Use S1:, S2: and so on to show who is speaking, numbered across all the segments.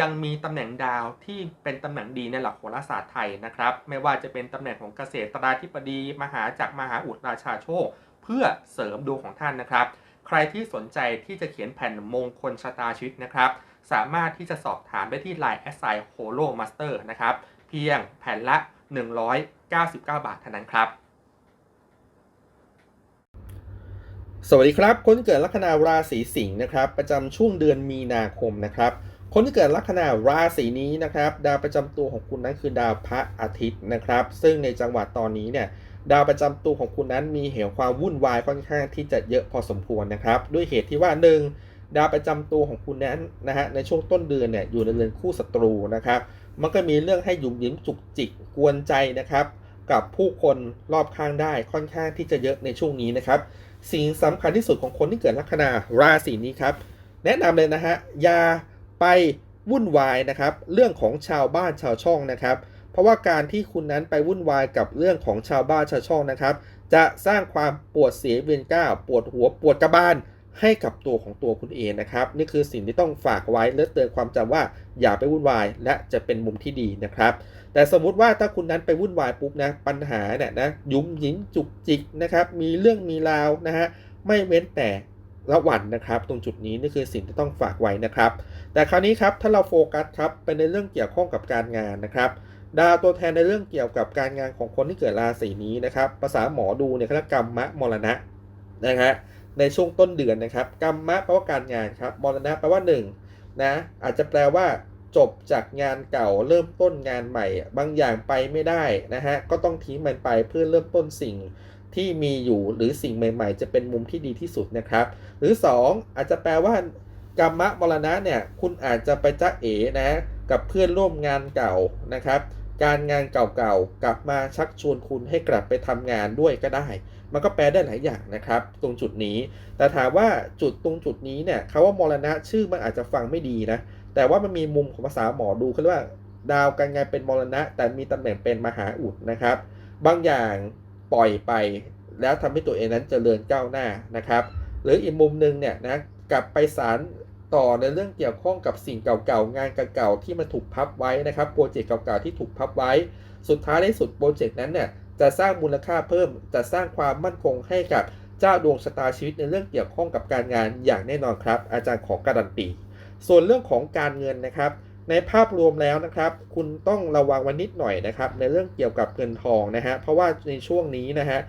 S1: ยังมีตำแหน่งดาวที่เป็นตำแหน่งดีในหลักโหราศาสตร์ไทยนะครับ ไม่ว่าจะเป็นตำแหน่งของเกษตราธิบดี มหาจักรมหาอุดราชาโชค เพื่อเสริมดวงของท่านนะครับ ใครที่สนใจที่จะเขียนแผ่นมงคลชะตาชีวิตนะครับ สามารถที่จะสอบถามได้ที่ Line แอสไซโฮโลมาสเตอร์นะครับ เพียงแผ่นละ 199 บาทเท่านั้นครับสวัสดีครับ คนเกิดลัคนาราศีสิงห์นะครับ ประจำช่วงเดือนมีนาคมนะครับ คนที่เกิดลัคนาราศีนี้นะครับ ดาวประจำตัวของคุณนั้นคือดาวพระอาทิตย์นะครับ ซึ่งในจังหวะตอนนี้เนี่ยดาวประจำตัวของคุณนั้นมีเหตุความวุ่นวายค่อนข้างที่จะเยอะพอสมควรนะครับ ด้วยเหตุที่ว่าหนึ่งดาวประจำตัวของคุณนั้นนะฮะในช่วงต้นเดือนเนี่ยอยู่ในเรือนคู่ศัตรูนะครับ มันก็มีเรื่องให้หยุมหยิมจุกจิกกวนใจนะครับ กับผู้คนรอบข้างได้ค่อนข้างที่จะเยอะในช่วงนี้นะครับ สิ่งสำคัญที่สุดของคนที่เกิดลัคนาราศีนี้ครับ แนะนำเลยนะฮะยา ไปวุ่นวายนะครับ เรื่องของชาวบ้านชาวช่องนะครับ เพราะว่าการที่คุณนั้นไปวุ่นวายกับเรื่องของชาวบ้านชาวช่องนะครับ จะสร้างความปวดเสียเวียนก้าวปวดหัวปวดกระบาลให้กับตัวของตัวคุณเองนะครับ นี่คือสิ่งที่ต้องฝากไว้และเตือนความจำว่าอย่าไปวุ่นวาย และจะเป็นมุมที่ดีนะครับ แต่สมมุติว่าถ้าคุณนั้นไปวุ่นวายปุ๊บนะปัญหาเนี่ยนะยุ้มหยิมจุกจิกนะครับ มีเรื่องมีราวนะฮะไม่เว้นแต่ ละวันนะครับ ตรงจุดนี้นี่คือสิ่งที่ต้องฝากไว้นะครับ แต่คราวนี้ครับถ้าเราโฟกัสครับเป็นในเรื่องเกี่ยวข้องกับการงานนะครับ ดาวตัวแทนในเรื่องเกี่ยวกับการงานของคนที่เกิดราศีนี้นะครับภาษาหมอดูเนี่ยเขาเรียกกรรมะมรณะนะฮะในช่วงต้นเดือนนะครับกรรมะแปลว่าการงานครับมรณะแปลว่า1นะอาจจะแปลว่าจบจากงานเก่าเริ่มต้นงานใหม่ บางอย่างไปไม่ได้นะฮะก็ต้องทิ้งมันไปเพื่อเริ่มต้นสิ่ง ที่มีอยู่หรือสิ่งใหม่ ๆ จะเป็นมุมที่ดีที่สุดนะครับ หรือ 2 อาจจะแปลว่ากรรมะมรณะเนี่ยคุณอาจจะไปจ้าเอ๋นะกับเพื่อนร่วมงานเก่านะครับ การงานเก่าๆกลับมาชักชวนคุณให้กลับไปทำงานด้วยก็ได้ มันก็แปลได้หลายอย่างนะครับ ตรงจุดนี้ แต่ถามว่าจุดตรงจุดนี้เนี่ยคาว่ามรณะชื่อมันอาจจะฟังไม่ดีนะแต่ว่ามันมีมุมของภาษาหมอดูเขาเรียกว่า ดาวการงานเป็นมรณะ แต่มีตำแหน่งเป็นมหาอุดนะครับ บางอย่าง ปล่อยไป แล้วทำให้ตัวเองนั้นเจริญก้าวหน้านะครับ หรืออีกมุมหนึ่งเนี่ยนะกลับไปสารต่อในเรื่องเกี่ยวข้องกับสิ่งเก่าๆ งานเก่าๆ ที่มันถูกพับไว้นะครับโปรเจกต์เก่าๆ ที่ถูกพับไว้ สุดท้ายในสุดโปรเจกต์นั้นเนี่ยจะสร้างมูลค่าเพิ่ม จะสร้างความมั่นคงให้กับเจ้าดวงชะตาชีวิตในเรื่องเกี่ยวข้องกับการงานอย่างแน่นอนครับ อาจารย์ขอการันตี ส่วนเรื่องของการเงินนะครับ ในภาพรวมแล้วนะครับ คุณต้องระวังไว้นิดหน่อยนะครับ ในเรื่องเกี่ยวกับเงินทองนะฮะเพราะว่าในช่วงนี้นะฮะ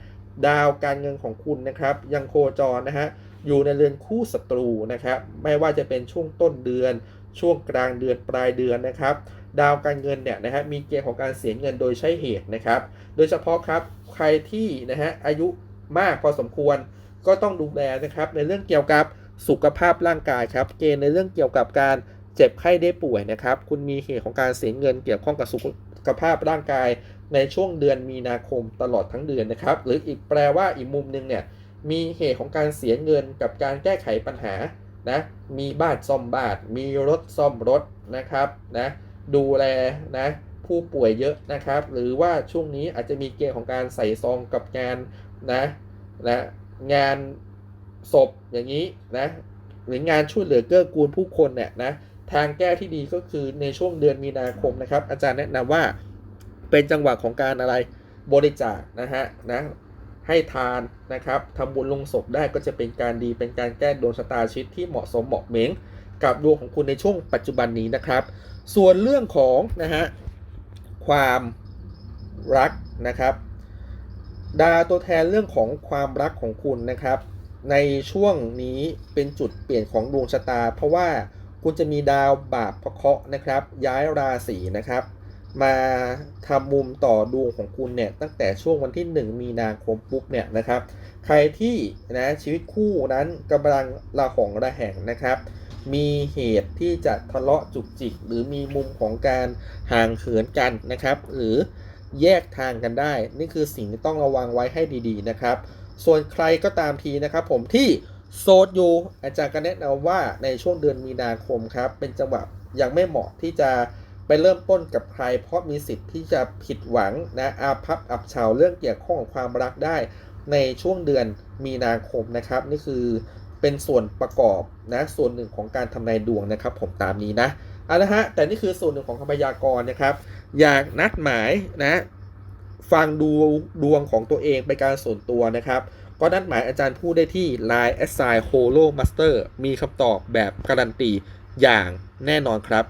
S1: ดาวการเงินของคุณนะครับ ยังโคจรนะฮะอยู่ในเรือนคู่ศัตรูนะครับ ไม่ว่าจะเป็นช่วงต้นเดือน ช่วงกลางเดือนปลายเดือนนะครับ ดาวการเงินเนี่ยนะฮะมีเกณฑ์ของการเสียเงินโดยใช้เหตุนะครับ โดยเฉพาะครับใครที่นะฮะอายุมากพอสมควรก็ต้องดูแลนะครับ ในเรื่องเกี่ยวกับสุขภาพร่างกายครับ เกณฑ์ในเรื่องเกี่ยวกับการ เจ็บไข้ได้ป่วยนะครับ คุณมีเหตุของการเสียเงินเกี่ยวข้องกับสุขภาพร่างกาย ในช่วงเดือนมีนาคมตลอดทั้งเดือนนะครับ หรืออีกแปลว่าอีกมุมหนึงเนี่ยมีเหตุของการเสียเงินกับการแก้ไขปัญหานะมีบ้านซ่อมบ้านมีรถซ่อมรถนะครับนะดูแลนะผู้ป่วยเยอะนะครับ หรือว่าช่วงนี้อาจจะมีเกณฑ์ของการใส่ซองกับงานนะนะงานศพอย่างนี้นะหรืองานช่วยเหลือเกื้อกูลผู้คนเนี่ยนะ ทางแก้ที่ดีก็คือในช่วงเดือนมีนาคมนะครับ อาจารย์แนะนำว่าเป็นจังหวะของการอะไรบริจาคนะฮะนะให้ทานนะครับทำบุญลงศพได้ก็จะเป็นการดีเป็นการแก้ดวงชะตาชีวิตที่เหมาะสมเหมาะเหม็งกับดวงของคุณในช่วงปัจจุบันนี้นะครับ ส่วนเรื่องของนะฮะความรักนะครับ ดาตัวแทนเรื่องของความรักของคุณนะครับ ในช่วงนี้เป็นจุดเปลี่ยนของดวงชะตา เพราะว่า คุณจะมีดาวบาปพระเคราะห์นะครับ ย้ายราศีนะครับ มาทำมุมต่อดวงของคุณเนี่ยตั้งแต่ช่วงวันที่ 1 มีนาคมปุ๊บเนี่ยนะครับ ใครที่นะชีวิตคู่นั้นกำลังระหองระแหงนะครับ มีเหตุที่จะทะเลาะจุกจิก หรือมีมุมของการห่างเหินกันนะครับ หรือแยกทางกันได้ นี่คือสิ่งที่ต้องระวังไว้ให้ดีๆนะครับ ส่วนใครก็ตามทีนะครับ ผมที่ โสดอยู่อาจารย์ก็แนะนำว่าในช่วงเดือนมีนาคมครับ เป็นจังหวะยังไม่เหมาะที่จะไปเริ่มต้นกับใคร เพราะมีสิทธิ์ที่จะผิดหวังนะอาพับอับเฉาเรื่องเกี่ยวข้องกับความรักได้ในช่วงเดือนมีนาคมนะครับ นี่คือเป็นส่วนประกอบนะส่วนหนึ่งของการทำนายดวงนะครับ ผมตามนี้นะเอาละฮะแต่นี่คือส่วนหนึ่งของคำพยากรณ์นะครับ อยากนัดหมายนะ ฟังดูดวงของตัวเองเป็นการส่วนตัวนะครับ ก็นัดหมายอาจารย์พูดได้ที่ Line a s s i g n Holo Master มีคำตอบแบบการันตีอย่างแน่นอนครับ